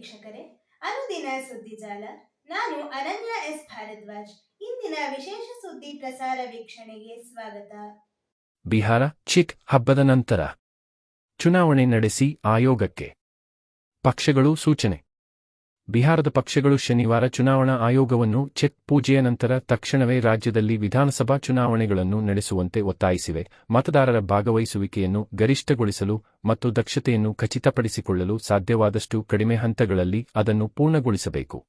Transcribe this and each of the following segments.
ವೀಕ್ಷಕರೇ, ಅನುದಿನ ಸುದ್ದಿಜಾಲ ನಾನು ಅನನ್ಯ ಎಸ್. ಭಾರದ್ವಾಜ್. ಇಂದಿನ ವಿಶೇಷ ಸುದ್ದಿ ಪ್ರಸಾರ ವೀಕ್ಷಣೆಗೆ ಸ್ವಾಗತ. ಬಿಹಾರ ಚಿಕ್ ಹಬ್ಬದ ನಂತರ ಚುನಾವಣೆ ನಡೆಸಿ ಆಯೋಗಕ್ಕೆ. ಪಕ್ಷಗಳು ಸೂಚನೆ. ಬಿಹಾರದ ಪಕ್ಷಗಳು ಶನಿವಾರ ಚುನಾವಣಾ ಆಯೋಗವನ್ನು ಚೆಕ್ ಪೂಜೆಯ ನಂತರ ತಕ್ಷಣವೇ ರಾಜ್ಯದಲ್ಲಿ ವಿಧಾನಸಭಾ ಚುನಾವಣೆಗಳನ್ನು ನಡೆಸುವಂತೆ ಒತ್ತಾಯಿಸಿವೆ. ಮತದಾರರ ಭಾಗವಹಿಸುವಿಕೆಯನ್ನು ಗರಿಷ್ಠಗೊಳಿಸಲು ಮತ್ತು ದಕ್ಷತೆಯನ್ನು ಖಚಿತಪಡಿಸಿಕೊಳ್ಳಲು ಸಾಧ್ಯವಾದಷ್ಟು ಕಡಿಮೆ ಹಂತಗಳಲ್ಲಿ ಅದನ್ನು ಪೂರ್ಣಗೊಳಿಸಬೇಕು.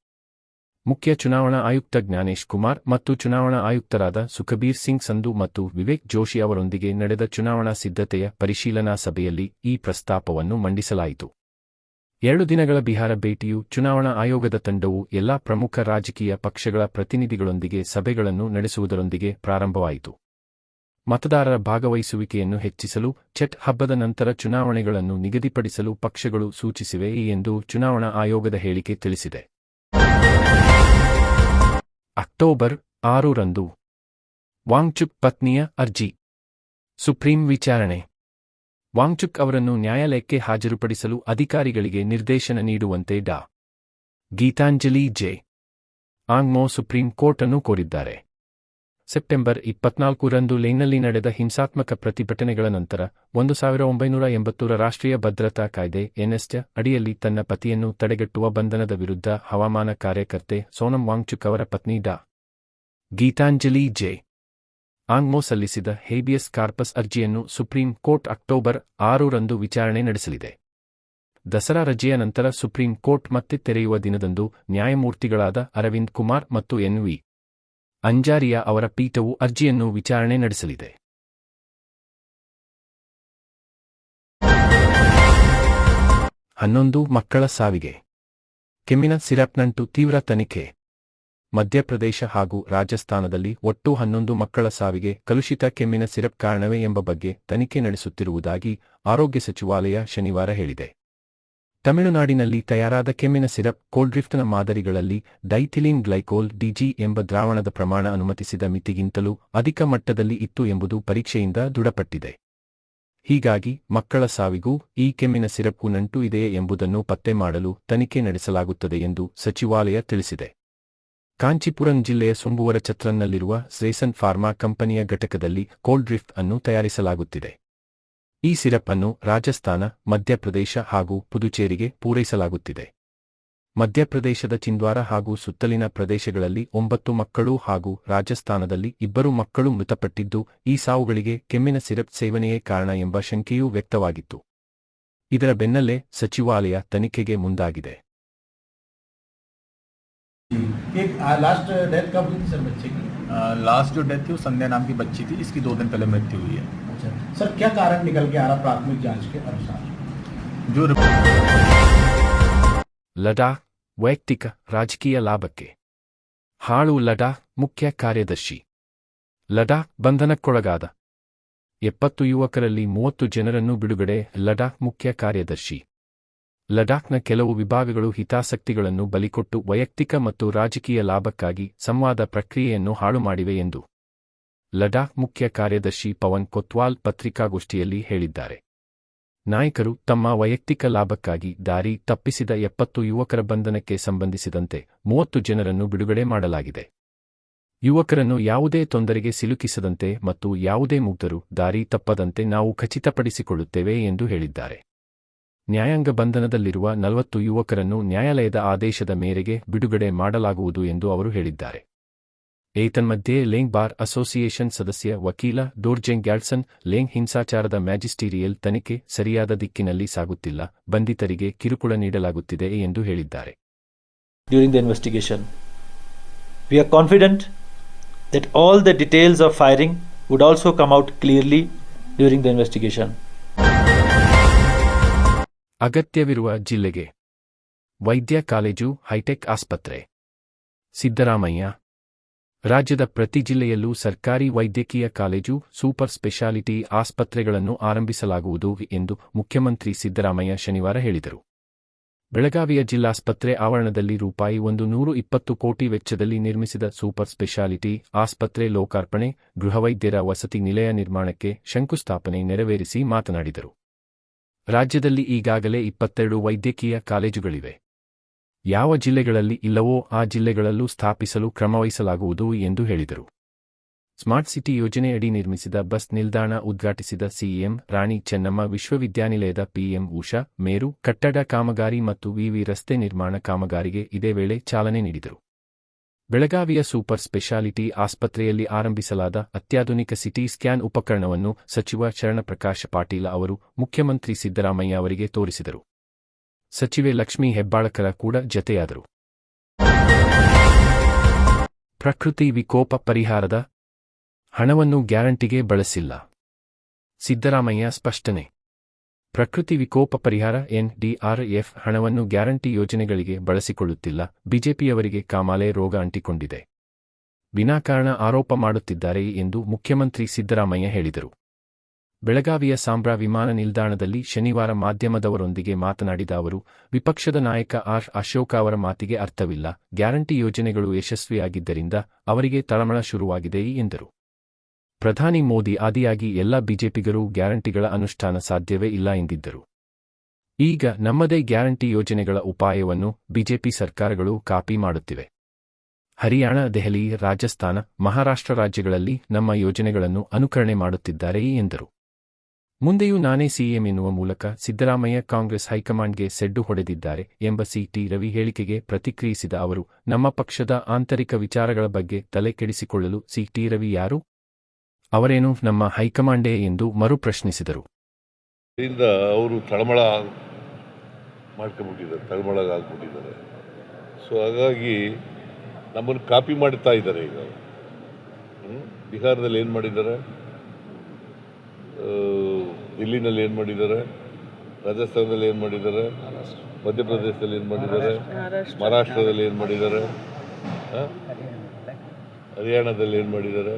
ಮುಖ್ಯ ಚುನಾವಣಾ ಆಯುಕ್ತ ಜ್ಞಾನೇಶ್ ಕುಮಾರ್ ಮತ್ತು ಚುನಾವಣಾ ಆಯುಕ್ತರಾದ ಸುಖಬೀರ್ ಸಿಂಗ್ ಸಂಧು ಮತ್ತು ವಿವೇಕ್ ಜೋಶಿ ಅವರೊಂದಿಗೆ ನಡೆದ ಚುನಾವಣಾ ಸಿದ್ಧತೆಯ ಪರಿಶೀಲನಾ ಸಭೆಯಲ್ಲಿ ಈ ಪ್ರಸ್ತಾಪವನ್ನು ಮಂಡಿಸಲಾಯಿತು. ಎರಡು ದಿನಗಳ ಬಿಹಾರ ಭೇಟಿಯು ಚುನಾವಣಾ ಆಯೋಗದ ತಂಡವು ಎಲ್ಲಾ ಪ್ರಮುಖ ರಾಜಕೀಯ ಪಕ್ಷಗಳ ಪ್ರತಿನಿಧಿಗಳೊಂದಿಗೆ ಸಭೆಗಳನ್ನು ನಡೆಸುವುದರೊಂದಿಗೆ ಪ್ರಾರಂಭವಾಯಿತು. ಮತದಾರರ ಭಾಗವಹಿಸುವಿಕೆಯನ್ನು ಹೆಚ್ಚಿಸಲು ಚೆಟ್ ಹಬ್ಬದ ನಂತರ ಚುನಾವಣೆಗಳನ್ನು ನಿಗದಿಪಡಿಸಲು ಪಕ್ಷಗಳು ಸೂಚಿಸಿವೆ ಎಂದು ಚುನಾವಣಾ ಆಯೋಗದ ಹೇಳಿಕೆ ತಿಳಿಸಿದೆ. ಅಕ್ಟೋಬರ್ ಆರರಂದು ವಾಂಗ್ಚುಕ್ ಪತ್ನಿಯ ಅರ್ಜಿ. ಸುಪ್ರೀಂ ವಿಚಾರಣೆ. ವಾಂಗ್ಚುಕ್ ಅವರನ್ನು ನ್ಯಾಯಾಲಯಕ್ಕೆ ಹಾಜರುಪಡಿಸಲು ಅಧಿಕಾರಿಗಳಿಗೆ ನಿರ್ದೇಶನ ನೀಡುವಂತೆ ಡಾ. Gitanjali J. Angmo Supreme Court ಅನ್ನು ಕೋರಿದ್ದಾರೆ. ಸೆಪ್ಟೆಂಬರ್ ಇಪ್ಪತ್ನಾಲ್ಕರಂದು ಲೇನಲ್ಲಿ ನಡೆದ ಹಿಂಸಾತ್ಮಕ ಪ್ರತಿಭಟನೆಗಳ ನಂತರ ಒಂದು ಸಾವಿರ ಒಂಬೈನೂರ ಎಂಬತ್ತೂರ ರಾಷ್ಟ್ರೀಯ ಭದ್ರತಾ ಕಾಯ್ದೆ ಎನ್ಎಸ್ಟ ಅಡಿಯಲ್ಲಿ ತನ್ನ ಪತಿಯನ್ನು ತಡೆಗಟ್ಟುವ ಬಂಧನದ ವಿರುದ್ಧ ಹವಾಮಾನ ಕಾರ್ಯಕರ್ತೆ ಸೋನಂ ವಾಂಗ್ಚುಕ್ ಅವರ ಪತ್ನಿ ಡಾ. ಗೀತಾಂಜಲಿ ಜೆ. ಆಂಗ್ಮೋ ಸಲ್ಲಿಸಿದ ಹೇಬಿಯಸ್ ಕಾರ್ಪಸ್ ಅರ್ಜಿಯನ್ನು ಸುಪ್ರೀಂ ಕೋರ್ಟ್ ಅಕ್ಟೋಬರ್ ಆರರಂದು ವಿಚಾರಣೆ ನಡೆಸಲಿದೆ. ದಸರಾ ರಜೆಯ ನಂತರ ಸುಪ್ರೀಂ ಕೋರ್ಟ್ ಮತ್ತೆ ತೆರೆಯುವ ದಿನದಂದು ನ್ಯಾಯಮೂರ್ತಿಗಳಾದ ಅರವಿಂದ್ ಕುಮಾರ್ ಮತ್ತು ಎನ್ವಿ ಅಂಜಾರಿಯಾ ಅವರ ಪೀಠವು ಅರ್ಜಿಯನ್ನು ವಿಚಾರಣೆ ನಡೆಸಲಿದೆ. ಹನ್ನೊಂದು ಮಕ್ಕಳ ಸಾವಿಗೆ. ಕೆಮ್ಮಿನ ಸಿರಪ್ನಂಟು ತೀವ್ರ ತನಿಖೆ. ಮಧ್ಯಪ್ರದೇಶ ಹಾಗೂ ರಾಜಸ್ಥಾನದಲ್ಲಿ ಒಟ್ಟು ಹನ್ನೊಂದು ಮಕ್ಕಳ ಸಾವಿಗೆ ಕಲುಷಿತ ಕೆಮ್ಮಿನ ಸಿರಪ್ ಕಾರಣವೇ ಎಂಬ ಬಗ್ಗೆ ತನಿಖೆ ನಡೆಸುತ್ತಿರುವುದಾಗಿ ಆರೋಗ್ಯ ಸಚಿವಾಲಯ ಶನಿವಾರ ಹೇಳಿದೆ. ತಮಿಳುನಾಡಿನಲ್ಲಿ ತಯಾರಾದ ಕೆಮ್ಮಿನ ಸಿರಪ್ ಕೋಲ್ಡ್ರಿಫ್ಟ್ನ ಮಾದರಿಗಳಲ್ಲಿ ಡೈಥಿಲಿನ್ ಗ್ಲೈಕೋಲ್ ಡಿಜಿ ಎಂಬ ದ್ರಾವಣದ ಪ್ರಮಾಣ ಅನುಮತಿಸಿದ ಮಿತಿಗಿಂತಲೂ ಅಧಿಕ ಮಟ್ಟದಲ್ಲಿ ಇತ್ತು ಎಂಬುದು ಪರೀಕ್ಷೆಯಿಂದ ದೃಢಪಟ್ಟಿದೆ. ಹೀಗಾಗಿ ಮಕ್ಕಳ ಸಾವಿಗೂ ಈ ಕೆಮ್ಮಿನ ಸಿರಪ್ಗೂ ನಂಟು ಇದೆಯೇ ಎಂಬುದನ್ನು ಪತ್ತೆ ಮಾಡಲು ತನಿಖೆ ನಡೆಸಲಾಗುತ್ತದೆ ಎಂದು ಸಚಿವಾಲಯ ತಿಳಿಸಿದೆ. ಕಾಂಚೀಪುರಂ ಜಿಲ್ಲೆಯ ಸೊಂಬುವರ ಛತ್ರನ್ನಲ್ಲಿರುವ ಸ್ರೇಸನ್ ಫಾರ್ಮಾ ಕಂಪನಿಯ ಘಟಕದಲ್ಲಿ ಕೋಲ್ಡ್ರಿಫ್ಟ್ ಅನ್ನು ತಯಾರಿಸಲಾಗುತ್ತಿದೆ. ಈ ಸಿರಪ್ ಅನ್ನು ರಾಜಸ್ಥಾನ, ಮಧ್ಯಪ್ರದೇಶ ಹಾಗೂ ಪುದುಚೇರಿಗೆ ಪೂರೈಸಲಾಗುತ್ತಿದೆ. ಮಧ್ಯಪ್ರದೇಶದ ಚಿಂದ್ವಾರ ಹಾಗೂ ಸುತ್ತಲಿನ ಪ್ರದೇಶಗಳಲ್ಲಿ ಒಂಬತ್ತು ಮಕ್ಕಳು ಹಾಗೂ ರಾಜಸ್ಥಾನದಲ್ಲಿ ಇಬ್ಬರು ಮಕ್ಕಳು ಮೃತಪಟ್ಟಿದ್ದು, ಈ ಸಾವುಗಳಿಗೆ ಕೆಮ್ಮಿನ ಸಿರಪ್ ಸೇವನೆಯೇ ಕಾರಣ ಎಂಬ ಶಂಕೆಯೂ ವ್ಯಕ್ತವಾಗಿತ್ತು. ಇದರ ಬೆನ್ನಲ್ಲೇ ಸಚಿವಾಲಯ ತನಿಖೆಗೆ ಮುಂದಾಗಿದೆ. लास्ट डेथ कब हुई थी सर बच्चे की लास्ट जो डेथ थी वो संध्या नाम की बच्ची थी इसकी दो दिन पहले मृत्यु हुई है अच्छा सर क्या कारण निकल के आ रहा प्राथमिक जांच के अनुसार जो ಲಡಾಖ್ ವೈಯಕ್ತಿಕ ರಾಜಕೀಯ ಲಾಭಕ್ಕೆ ಹಾಳು ಲಡಾಖ್ ಮುಖ್ಯ ಕಾರ್ಯದರ್ಶಿ ಲಡಾಖ್ ಬಂಧನಕ್ಕೊಳಗಾದ ಎಪ್ಪತ್ತು ಯುವಕರಲ್ಲಿ ಮೂವತ್ತು ಜನರನ್ನು ಬಿಡುಗಡೆ ಲಡಾಖ್ ಮುಖ್ಯ ಕಾರ್ಯದರ್ಶಿ ಲಡಾಖ್ನ ಕೆಲವು ವಿಭಾಗಗಳು ಹಿತಾಸಕ್ತಿಗಳನ್ನು ಬಲಿಕೊಟ್ಟು ವೈಯಕ್ತಿಕ ಮತ್ತು ರಾಜಕೀಯ ಲಾಭಕ್ಕಾಗಿ ಸಂವಾದ ಪ್ರಕ್ರಿಯೆಯನ್ನು ಹಾಳು ಮಾಡಿವೆ ಎಂದು ಲಡಾಖ್ ಮುಖ್ಯ ಕಾರ್ಯದರ್ಶಿ ಪವನ್ ಕೊತ್ವಾಲ್ ಪತ್ರಿಕಾಗೋಷ್ಠಿಯಲ್ಲಿ ಹೇಳಿದ್ದಾರೆ. ನಾಯಕರು ತಮ್ಮ ವೈಯಕ್ತಿಕ ಲಾಭಕ್ಕಾಗಿ ದಾರಿ ತಪ್ಪಿಸಿದ ಎಪ್ಪತ್ತು ಯುವಕರ ಬಂಧನಕ್ಕೆ ಸಂಬಂಧಿಸಿದಂತೆ ಮೂವತ್ತು ಜನರನ್ನು ಬಿಡುಗಡೆ ಮಾಡಲಾಗಿದೆ. ಯುವಕರನ್ನು ಯಾವುದೇ ತೊಂದರೆಗೆ ಸಿಲುಕಿಸದಂತೆ ಮತ್ತು ಯಾವುದೇ ಮುಗ್ಧರು ದಾರಿ ತಪ್ಪದಂತೆ ನಾವು ಖಚಿತಪಡಿಸಿಕೊಳ್ಳುತ್ತೇವೆ ಎಂದು ಹೇಳಿದ್ದಾರೆ. ನ್ಯಾಯಾಂಗ ಬಂಧನದಲ್ಲಿರುವ ನಲವತ್ತು ಯುವಕರನ್ನು ನ್ಯಾಯಾಲಯದ ಆದೇಶದ ಮೇರೆಗೆ ಬಿಡುಗಡೆ ಮಾಡಲಾಗುವುದು ಎಂದು ಅವರು ಹೇಳಿದ್ದಾರೆ ಏತನ್ಮಧ್ಯೆ ಲೇಂಗ್ ಬಾರ್ ಅಸೋಸಿಯೇಷನ್ ಸದಸ್ಯ ವಕೀಲ ಡೋರ್ಜೆಂಗ್ ಗ್ಯಾಲ್ಸನ್ ಲೇಂಗ್ ಹಿಂಸಾಚಾರದ ಮ್ಯಾಜಿಸ್ಟೀರಿಯಲ್ ತನಿಖೆ ಸರಿಯಾದ ದಿಕ್ಕಿನಲ್ಲಿ ಸಾಗುತ್ತಿಲ್ಲ, ಬಂಧಿತರಿಗೆ ಕಿರುಕುಳ ನೀಡಲಾಗುತ್ತಿದೆ ಎಂದು ಹೇಳಿದ್ದಾರೆ during the investigation we are confident that all the details of firing would also come out clearly during the investigation. ಅಗತ್ಯವಿರುವ ಜಿಲ್ಲೆಗೆ. ವೈದ್ಯ ಕಾಲೇಜು, ಹೈಟೆಕ್ ಆಸ್ಪತ್ರೆ. ಸಿದ್ದರಾಮಯ್ಯ. ರಾಜ್ಯದ ಪ್ರತಿ ಜಿಲ್ಲೆಯಲ್ಲೂ ಸರ್ಕಾರಿ ವೈದ್ಯಕೀಯ ಕಾಲೇಜು, ಸೂಪರ್ ಸ್ಪೆಷಾಲಿಟಿ ಆಸ್ಪತ್ರೆಗಳನ್ನು ಆರಂಭಿಸಲಾಗುವುದು ಎಂದು ಮುಖ್ಯಮಂತ್ರಿ ಸಿದ್ದರಾಮಯ್ಯ ಶನಿವಾರ ಹೇಳಿದರು. ಬೆಳಗಾವಿಯ ಜಿಲ್ಲಾಸ್ಪತ್ರೆ ಆವರಣದಲ್ಲಿ ರೂಪಾಯಿ ಒಂದು ನೂರು ಇಪ್ಪತ್ತು ಕೋಟಿ ವೆಚ್ಚದಲ್ಲಿ ನಿರ್ಮಿಸಿದ ಸೂಪರ್ ಸ್ಪೆಷಾಲಿಟಿ ಆಸ್ಪತ್ರೆ ಲೋಕಾರ್ಪಣೆ ಗೃಹವೈದ್ಯರ ವಸತಿ ನಿಲಯ ನಿರ್ಮಾಣಕ್ಕೆ ಶಂಕುಸ್ಥಾಪನೆ ನೆರವೇರಿಸಿ ಮಾತನಾಡಿದರು. ರಾಜ್ಯದಲ್ಲಿ ಈಗಾಗಲೇ ಇಪ್ಪತ್ತೆರಡು ವೈದ್ಯಕೀಯ ಕಾಲೇಜುಗಳಿವೆ. ಯಾವ ಜಿಲ್ಲೆಗಳಲ್ಲಿ ಇಲ್ಲವೋ ಆ ಜಿಲ್ಲೆಗಳಲ್ಲೂ ಸ್ಥಾಪಿಸಲು ಕ್ರಮವಹಿಸಲಾಗುವುದು ಎಂದು ಹೇಳಿದರು. ಸ್ಮಾರ್ಟ್ ಸಿಟಿ ಯೋಜನೆಯಡಿ ನಿರ್ಮಿಸಿದ ಬಸ್ ನಿಲ್ದಾಣ ಉದ್ಘಾಟಿಸಿದ ಸಿಎಂ ರಾಣಿ ಚೆನ್ನಮ್ಮ, ವಿಶ್ವವಿದ್ಯಾನಿಲಯದ ಪಿಎಂ ಉಷಾ, ಮೇರು, ಕಟ್ಟಡ ಕಾಮಗಾರಿ ಮತ್ತು ವಿವಿ ರಸ್ತೆ ನಿರ್ಮಾಣ ಕಾಮಗಾರಿಗೆ ಇದೇ ವೇಳೆ ಚಾಲನೆ ನೀಡಿದರು. ಬೆಳಗಾವಿಯ ಸೂಪರ್ ಸ್ಪೆಷಾಲಿಟಿ ಆಸ್ಪತ್ರೆಯಲ್ಲಿ ಆರಂಭಿಸಲಾದ ಅತ್ಯಾಧುನಿಕ ಸಿಟಿ ಸ್ಕ್ಯಾನ್ ಉಪಕರಣವನ್ನು ಸಚಿವ ಶರಣಪ್ರಕಾಶ ಪಾಟೀಲ ಅವರು ಮುಖ್ಯಮಂತ್ರಿ ಸಿದ್ದರಾಮಯ್ಯ ಅವರಿಗೆ ತೋರಿಸಿದರು. ಸಚಿವೆ ಲಕ್ಷ್ಮೀ ಹೆಬ್ಬಾಳಕರ ಕೂಡ ಜತೆಯಾದರು. ಪ್ರಕೃತಿ ವಿಕೋಪ ಪರಿಹಾರದ ಹಣವನ್ನು ಗ್ಯಾರಂಟಿಗೆ ಬಳಸಿಲ್ಲ. ಸಿದ್ದರಾಮಯ್ಯ ಸ್ಪಷ್ಟನೆ. ಪ್ರಕೃತಿ ವಿಕೋಪ ಪರಿಹಾರ ಎನ್ಡಿಆರ್ಎಫ್ ಹಣವನ್ನು ಗ್ಯಾರಂಟಿ ಯೋಜನೆಗಳಿಗೆ ಬಳಸಿಕೊಳ್ಳುತ್ತಿಲ್ಲ. ಬಿಜೆಪಿಯವರಿಗೆ ಕಾಮಾಲೆ ರೋಗ ಅಂಟಿಕೊಂಡಿದೆ. ವಿನಾಕಾರಣ ಆರೋಪ ಮಾಡುತ್ತಿದ್ದಾರೆ ಎಂದು ಮುಖ್ಯಮಂತ್ರಿ ಸಿದ್ದರಾಮಯ್ಯ ಹೇಳಿದರು. ಬೆಳಗಾವಿಯ ಸಾಂಬ್ರಾ ವಿಮಾನ ನಿಲ್ದಾಣದಲ್ಲಿ ಶನಿವಾರ ಮಾಧ್ಯಮದವರೊಂದಿಗೆ ಮಾತನಾಡಿದ ಅವರು, ವಿಪಕ್ಷದ ನಾಯಕ ಆರ್ ಅಶೋಕ ಅವರ ಮಾತಿಗೆ ಅರ್ಥವಿಲ್ಲ. ಗ್ಯಾರಂಟಿ ಯೋಜನೆಗಳು ಯಶಸ್ವಿಯಾಗಿದ್ದರಿಂದ ಅವರಿಗೆ ತಳಮಳ ಶುರುವಾಗಿದೆ ಎಂದರು. ಪ್ರಧಾನಿ ಮೋದಿ ಆದಿಯಾಗಿ ಎಲ್ಲ ಬಿಜೆಪಿಗರೂ ಗ್ಯಾರಂಟಿಗಳ ಅನುಷ್ಠಾನ ಸಾಧ್ಯವೇ ಇಲ್ಲ ಎಂದಿದ್ದರು. ಈಗ ನಮ್ಮದೇ ಗ್ಯಾರಂಟಿ ಯೋಜನೆಗಳ ಉಪಾಯವನ್ನು ಬಿಜೆಪಿ ಸರ್ಕಾರಗಳು ಕಾಪಿ ಮಾಡುತ್ತಿವೆ. ಹರಿಯಾಣ, ದೆಹಲಿ, ರಾಜಸ್ಥಾನ, ಮಹಾರಾಷ್ಟ್ರ ರಾಜ್ಯಗಳಲ್ಲಿ ನಮ್ಮ ಯೋಜನೆಗಳನ್ನು ಅನುಕರಣೆ ಮಾಡುತ್ತಿದ್ದಾರೆ ಎಂದರು. ಮುಂದೆಯೂ ನಾನೇ ಸಿಎಂ ಎನ್ನುವ ಮೂಲಕ ಸಿದ್ದರಾಮಯ್ಯ ಕಾಂಗ್ರೆಸ್ ಹೈಕಮಾಂಡ್ಗೆ ಸೆಡ್ಡು ಹೊಡೆದಿದ್ದಾರೆ ಎಂಬ ಸಿಟಿ ರವಿ ಹೇಳಿಕೆಗೆ ಪ್ರತಿಕ್ರಿಯಿಸಿದ ಅವರು, ನಮ್ಮ ಪಕ್ಷದ ಆಂತರಿಕ ವಿಚಾರಗಳ ಬಗ್ಗೆ ತಲೆ ಕೆಡಿಸಿಕೊಳ್ಳಲು ಸಿಟಿ ರವಿ ಯಾರು? ಅವರೇನು ನಮ್ಮ ಹೈಕಮಾಂಡೇ ಎಂದು ಮರುಪ್ರಶ್ನಿಸಿದರು ಇದರಿಂದ ಅವರು ತಳಮಳ ಮಾಡ್ಕೊಂಡ್ಬಿಟ್ಟಿದ್ದಾರೆ ತಳಮಳಗಾಗ್ಬಿಟ್ಟಿದ್ದಾರೆ. ಸೊ ಹಾಗಾಗಿ ನಮ್ಮನ್ನು ಕಾಪಿ ಮಾಡ್ತಾ ಇದ್ದಾರೆ ಈಗ ಬಿಹಾರದಲ್ಲಿ ಏನು ಮಾಡಿದ್ದಾರೆ? ದಿಲ್ಲಿನಲ್ಲಿ ಏನು ಮಾಡಿದ್ದಾರೆ? ರಾಜಸ್ಥಾನದಲ್ಲಿ ಏನು ಮಾಡಿದ್ದಾರೆ? ಮಧ್ಯಪ್ರದೇಶದಲ್ಲಿ ಏನು ಮಾಡಿದ್ದಾರೆ? ಮಹಾರಾಷ್ಟ್ರದಲ್ಲಿ ಏನು ಮಾಡಿದ್ದಾರೆ? ಹರಿಯಾಣದಲ್ಲಿ ಏನು ಮಾಡಿದ್ದಾರೆ?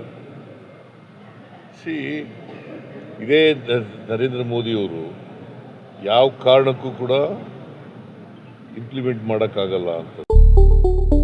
ಸಿ ಇದೇ ನರೇಂದ್ರ ಮೋದಿಯವರು ಯಾವ ಕಾರಣಕ್ಕೂ ಕೂಡ ಇಂಪ್ಲಿಮೆಂಟ್ ಮಾಡೋಕ್ಕಾಗಲ್ಲ ಅಂತ.